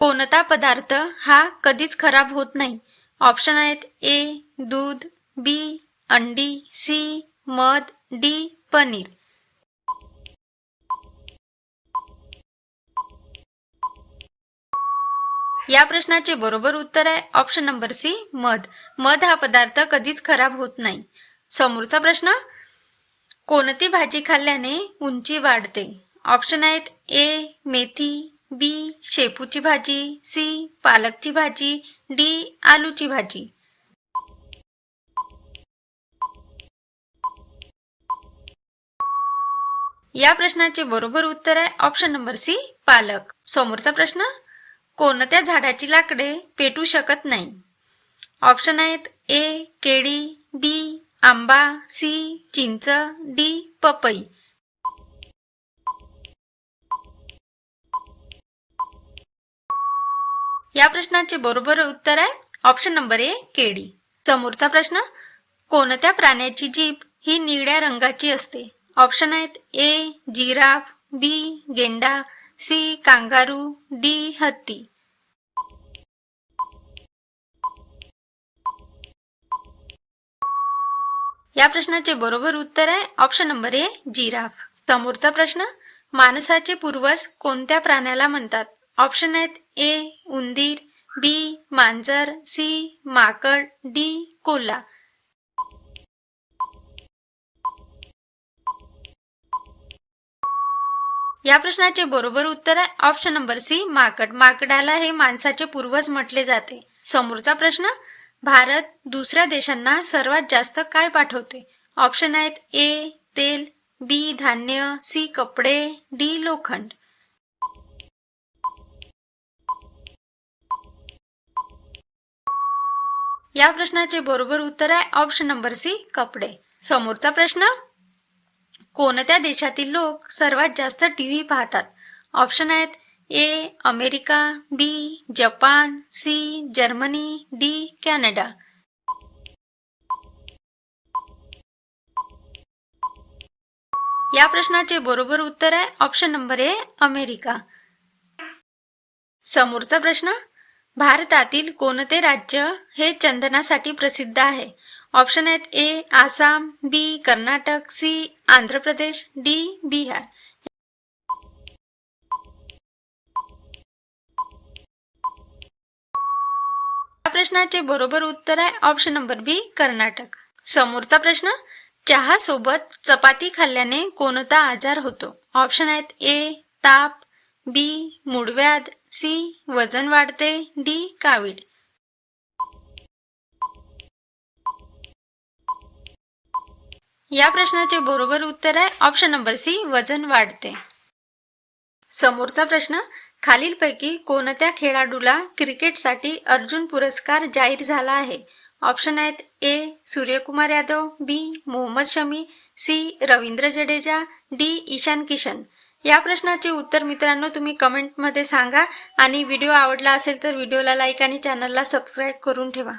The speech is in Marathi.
कोणता पदार्थ हा कधीच खराब होत नाही. ऑप्शन आहेत ए दूध बी अंडी सी मध डी पनीर. या प्रश्नाचे बरोबर उत्तर आहे ऑप्शन नंबर सी मध. मध हा पदार्थ कधीच खराब होत नाही. समोरचा प्रश्न कोणती भाजी खाल्ल्याने उंची वाढते? ऑप्शन आहेत ए मेथी बी. शेपूची भाजी सी. पालकची भाजी डी. आलूची भाजी. या प्रश्नाचे बरोबर उत्तर आहे ऑप्शन नंबर सी पालक. समोरचा प्रश्न कोणत्या झाडाची लाकडे पेटू शकत नाही? ऑप्शन आहेत ए केळी बी आंबा सी चिंच डी पपई. या प्रश्नाचे बरोबर उत्तर आहे ऑप्शन नंबर ए केळी समोरचा प्रश्न कोणत्या प्राण्याची जीभ ही निळ्या रंगाची असते? ऑप्शन आहेत ए जिराफ बी गेंडा सी कांगारू डी हत्ती. या प्रश्नाचे बरोबर उत्तर आहे ऑप्शन नंबर ए जिराफ. समोरचा प्रश्न माणसाचे पूर्वज कोणत्या प्राण्याला म्हणतात? ऑप्शन आहेत ए उंदीर बी मांजर सी माकड डी कोल्हा. या प्रश्नाचे बरोबर उत्तर आहे ऑप्शन नंबर सी माकड. माकडाला हे माणसाचे पूर्वज म्हटले जाते. समोरचा प्रश्न भारत दुसऱ्या देशांना सर्वात जास्त काय पाठवते? ऑप्शन आहेत ए तेल बी धान्य सी कपडे डी लोखंड. या प्रश्नाचे बरोबर उत्तर आहे ऑप्शन नंबर सी कपडे. समोरचा प्रश्न कोणत्या देशातील लोक सर्वात जास्त टी व्ही पाहतात? ऑप्शन आहेत A America B Japan C Germany D Canada. या प्रश्नाचे बरोबर उत्तर आहे ऑप्शन नंबर ए अमेरिका. समोरचा प्रश्न भारतातील कोणते राज्य हे चंदनासाठी प्रसिद्ध आहे? ऑप्शन आहेत A Assam B Karnataka C Andhra Pradesh D Bihar. या प्रश्नाचे बरोबर उत्तर आहे ऑप्शन नंबर बी कर्नाटक. समोरचा प्रश्न चहा सोबत चपाती खाल्ल्याने कोणता आजार होतो? ऑप्शन आहेत ए ताप बी मुडव्याध सी वजन वाढते डी कावीड या प्रश्नाचे बरोबर उत्तर आहे ऑप्शन नंबर सी वजन वाढते. समोरचा प्रश्न खालीलपैकी कोणत्या खेळाडूला क्रिकेटसाठी अर्जुन पुरस्कार जाहीर झाला आहे? ऑप्शन आहेत A Suryakumar Yadav B Mohammed Shami C Ravindra Jadeja D Ishan Kishan. या प्रश्नाचे उत्तर मित्रांनो तुम्ही कमेंटमध्ये सांगा. आणि व्हिडिओ आवडला असेल तर व्हिडिओला लाईक आणि चॅनलला सबस्क्राईब करून ठेवा.